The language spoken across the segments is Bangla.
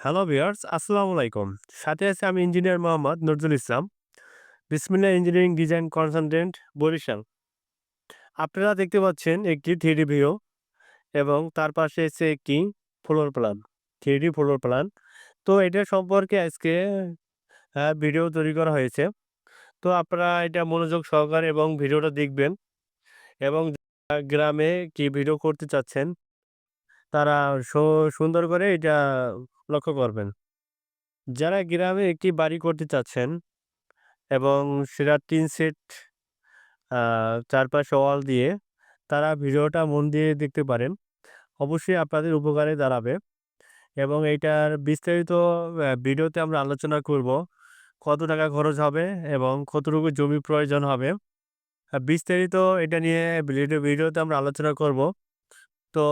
হ্যালো ভিউয়ার্স আসসালামু আলাইকুম সাথে আছে আমি ইঞ্জিনিয়ার মোহাম্মদ নজরুল ইসলাম বিসমিল্লা ইঞ্জিনিয়ারিং ডিজাইন কনসালটেন্ট বরিশাল। আপনারা দেখতে পাচ্ছেন একটি থ্রি ভিউ এবং তার পাশে এসে একটি floor plan three floor plan তো এটা সম্পর্কে আজকে ভিডিও তৈরি করা হয়েছে। তো আপনারা এটা মনোযোগ সহকারে এবং ভিডিওটা দেখবেন এবং গ্রামে কি ভিডিও করতে চাচ্ছেন তারা সুন্দর করে এটা লক্ষ্য করবেন। যারা গ্রামে একটি বাড়ি করতে চাচ্ছেন এবং সেটা টিন সেট চারপাশে ওয়াল দিয়ে তারা ভিডিওটা মন দিয়ে দেখতে পারেন, অবশ্যই আপনাদের উপকারে দাঁড়াবে এবং এইটার বিস্তারিত ভিডিওতে আমরা আলোচনা করব, কত টাকা খরচ হবে এবং কতটুকু জমি প্রয়োজন হবে। বিস্তারিত এটা নিয়ে ভিডিওতে আমরা আলোচনা করব। তো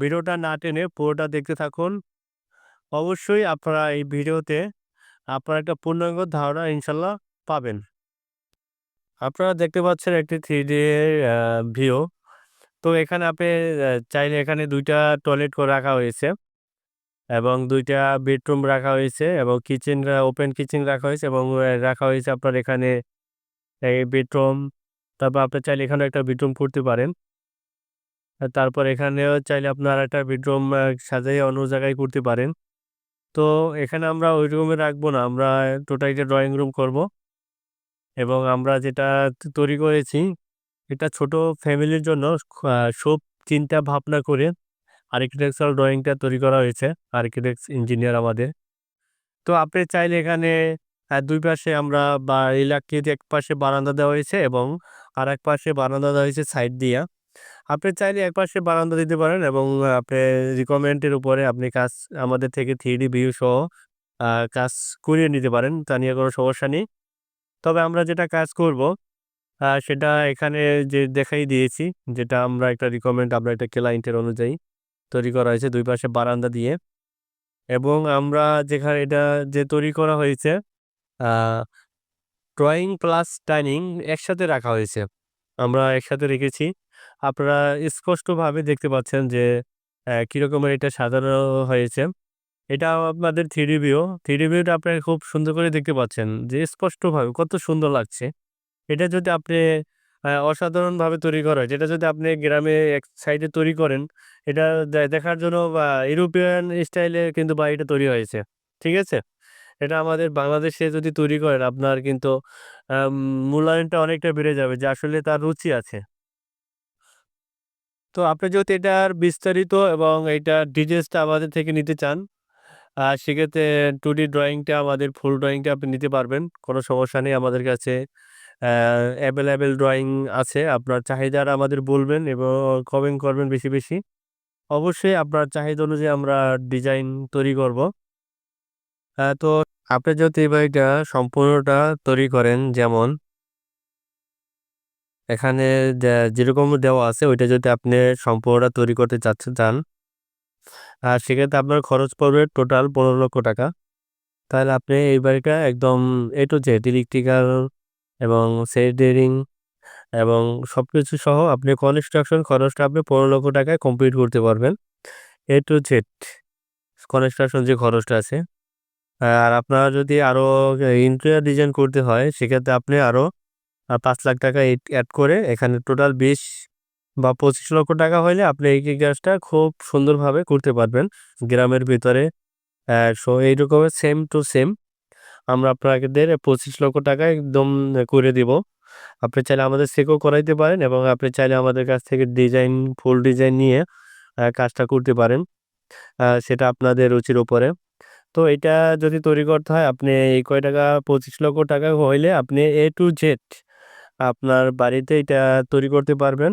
ভিডিওটা না টেনে পুরোটা দেখতে থাকুন। অবশ্যই আপনারা এই ভিডিওতে আপনারা একটা পূর্ণাঙ্গ ধারণা ইনশাল্লাহ পাবেন। আপনারা দেখতে পাচ্ছেন একটি থ্রি ডি ভিউ। তো এখানে আপনি চাইলে এখানে দুইটা টয়লেট রাখা হয়েছে এবং দুইটা বেডরুম রাখা হয়েছে এবং কিচেন ওপেন কিচেন রাখা হয়েছে এবং রাখা হয়েছে আপনার এখানে এই বেডরুম। তারপর আপনি চাইলে এখানে একটা বেডরুম করতে পারেন। তারপর এখানেও চাইলে আপনার একটা বেডরুম সাজিয়ে অন্য জায়গায় করতে পারেন। তো এখানে আমরা ওই রুমে রাখব না, আমরা টোটাল ড্রয়িং রুম করব। এবং আমরা যেটা তৈরি করেছি, এটা ছোট ফ্যামিলির জন্য সব চিন্তা ভাবনা করে আর্কিটেকচারাল ড্রয়িংটা তৈরি করা হয়েছে আর্কিটেক্ট ইঞ্জিনিয়ার আমাদের। তো আপনি চাইলে এখানে দুই পাশে আমরা বা ইলাকৃতি এক পাশে বারান্দা দেওয়া হয়েছে এবং আর এক পাশে বারান্দা দেওয়া হয়েছে সাইড দিয়ে। আপনি চাইলে এক পাশে বারান্দা দিতে পারেন এবং আপনি রিকমেন্ডের উপরে আপনি কাজ, আমাদের থেকে থ্রি ডি ভিউ সহ কাজ করিয়ে নিতে পারেন, তা নিয়ে কোনো সমস্যা নেই। তবে আমরা যেটা কাজ করব সেটা এখানে যে দেখাই দিয়েছি, যেটা আমরা একটা রিকমেন্ড আমরা একটা ক্লায়েন্টের অনুযায়ী তৈরি করা হয়েছে দুই পাশে বারান্দা দিয়ে। এবং আমরা যেখানে এটা যে তৈরি করা হয়েছে ড্রয়িং প্লাস ডাইনিং একসাথে রাখা হয়েছে। আমরা একসাথে রেখেছি। আপনারা স্পষ্টভাবে দেখতে পাচ্ছেন যে কিরকমের এটা সাজানো হয়েছে। এটা আপনাদের থ্রি ভিউ। থ্রি ভিউটা আপনারা খুব সুন্দর করে দেখতে পাচ্ছেন যে, স্পষ্টভাবে কত সুন্দর লাগছে। এটা যদি আপনি অসাধারণভাবে তৈরি করা হয় যেটা যদি আপনি গ্রামে এক সাইডে তৈরি করেন, এটা দেখার জন্য, বা, ইউরোপিয়ান স্টাইলে কিন্তু বাড়িটা তৈরি হয়েছে। ঠিক আছে? এটা আমাদের বাংলাদেশে যদি তৈরি করেন, আপনার কিন্তু মূল্যায়নটা অনেকটা বেড়ে যাবে যে, আসলে তার রুচি আছে। তো আপনি যদি এটার বিস্তারিত এবং এটা ডিটেলসটা আমাদের থেকে নিতে চান আর সেক্ষেত্রে টু ডি ড্রয়িংটা আমাদের ফুল ড্রয়িংটা আপনি নিতে পারবেন। কোনো সমস্যা নেই আমাদের কাছে। অ্যাভেলেবেল ড্রয়িং আছে। আপনার চাহিদার আমাদের বলবেন এবং কমেন্ট করবেন বেশি বেশি। অবশ্যই আপনার চাহিদা অনুযায়ী আমরা ডিজাইন তৈরি করব। তো আপনি যদি বাড়িটা সম্পূর্ণটা তৈরি করেন, যেমন এখানে যেরকম দেওয়া আছে, ওইটা যদি আপনি সম্পূর্ণটা তৈরি করতে চাচ্ছেন চান, আর সেক্ষেত্রে আপনার খরচ পড়বে টোটাল পনেরো লক্ষ টাকা। তাহলে আপনি এই বাড়িটা একদম এ টু জেড ইলেকট্রিক্যাল এবং সেডেরিং এবং সব কিছু সহ আপনি কনস্ট্রাকশন খরচটা আপনি পনেরো লক্ষ টাকায় কমপ্লিট করতে পারবেন। এ টু জেড কনস্ট্রাকশন যে খরচটা আছে। আর আপনার যদি আরও ইন্টেরিয়ার ডিজাইন করতে হয়, সেক্ষেত্রে আপনি আরও পাঁচ লাখ টাকা অ্যাড করে এখানে টোটাল বিশ বা পঁচিশ লক্ষ টাকা হলে আপনি এই কাজটা খুব সুন্দরভাবে করতে পারবেন। গ্রামের ভিতরে সো এইরকমের সেম টু সেম আমরা আপনাদের পঁচিশ লক্ষ টাকা একদম করে দিব। আপনি চাইলে আমাদের থেকেও করাইতে পারেন এবং আপনি চাইলে আমাদের কাছ থেকে ডিজাইন ফুল ডিজাইন নিয়ে কাজটা করতে পারেন সেটা আপনাদের রুচির উপরে। তো এটা যদি তৈরি করতে হয়, আপনি এই কয় টাকা, পঁচিশ লক্ষ টাকা হইলে আপনি এ টু জেড আপনার বাড়িতে এটা তৈরি করতে পারবেন।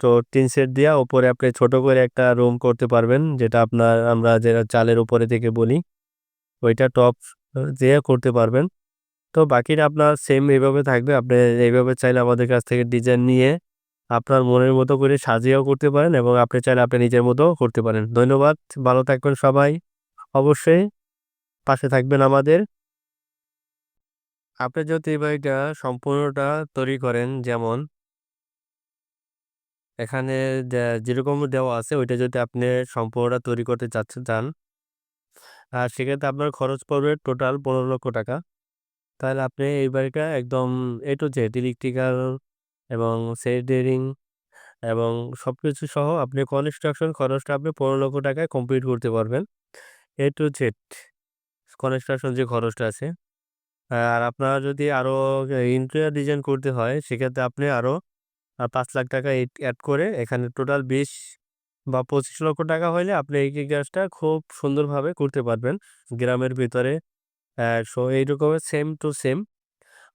তো টিন সেট দিয়া উপরে আপনি ছোট করে একটা রুম করতে পারবেন, যেটা আপনার আমরা যেটা চালের উপরে থেকে বলি, ওইটা টপ দিয়ে করতে পারবেন। তো বাকিটা আপনার সেম এইভাবে থাকবে, আপনি এইভাবে চাইলে আমাদের কাছ থেকে ডিজাইন নিয়ে আপনার মনের মতো করে সাজিয়েও করতে পারেন এবং আপনি চাইলে আপনি নিজের মতো করতে পারেন। ধন্যবাদ, ভালো থাকবেন সবাই। অবশ্যই পাশে থাকবেন আমাদের। আপনি যদি এই বাড়িটা সম্পূর্ণটা তৈরি করেন যেমন এখানে যেরকম দেওয়া আছে ওইটা যদি আপনি সম্পূর্ণটা তৈরি করতে চাচ্ছেন চান আর সেক্ষেত্রে আপনার খরচ পড়বে টোটাল ১৫,০০,০০০ টাকা। তাহলে আপনি এই বাড়িটা একদম A টু জেড ইলেকট্রিক্যাল এবং শেডিং এবং সবকিছু সহ আপনি কনস্ট্রাকশন খরচটা আপনি ১৫,০০,০০০ টাকায় কমপ্লিট করতে পারবেন। এ টু জেড কনস্ট্রাকশন যে খরচটা আছে। আর আপনার যদি আরও ইন্টেরিয়র ডিজাইন করতে হয় সেক্ষেত্রে আপনি আরও পাঁচ লাখ টাকা এড করে এখানে টোটাল ২০ বা ২৫,০০,০০০ টাকা হইলে আপনি এই কাজটা খুব সুন্দরভাবে করতে পারবেন। গ্রামের ভিতরে সো এই রকমের সেম টু সেম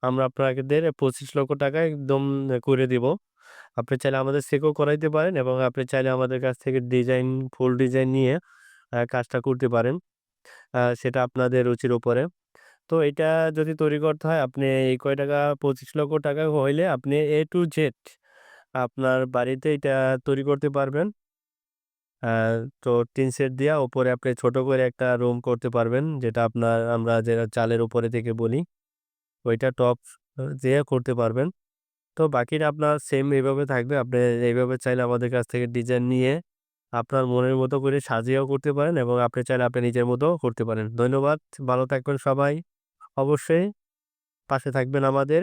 আমরা আপনাদের ২৫,০০,০০০ টাকায় একদম করে দিব। আপনি চাইলে আমাদের সেকও করাইতে পারেন এবং আপনি চাইলে আমাদের কাছ থেকে ডিজাইন ফুল ডিজাইন নিয়ে কাজটা করতে পারেন। সেটা আপনাদের রুচির উপরে। তো এটা যদি তৈরি করতে হয় আপনি এই কয় টাকা ২৫,০০,০০০ টাকা হইলে আপনি A to Z আপনার বাড়িতে এটা তৈরি করতে পারবেন। তো টিন সেট দিয়া উপরে আপনি ছোট করে একটা রুম করতে পারবেন। যেটা আপনার আমরা যেটা চালের উপরে থেকে বলি। ওইটা টপ দিয়ে করতে পারবেন। তো বাকিটা আপনার সেম এভাবে থাকবে। আপনি এইভাবে চাইলে আমাদের কাছ থেকে ডিজাইন নিয়ে আপনার মনের মতো করে সাজিয়েও করতে পারেন এবং আপনি চাইলে আপনি নিজের মতোও করতে পারেন। ধন্যবাদ। ভালো থাকবেন সবাই। অবশ্যই পাশে থাকবেন আমাদের।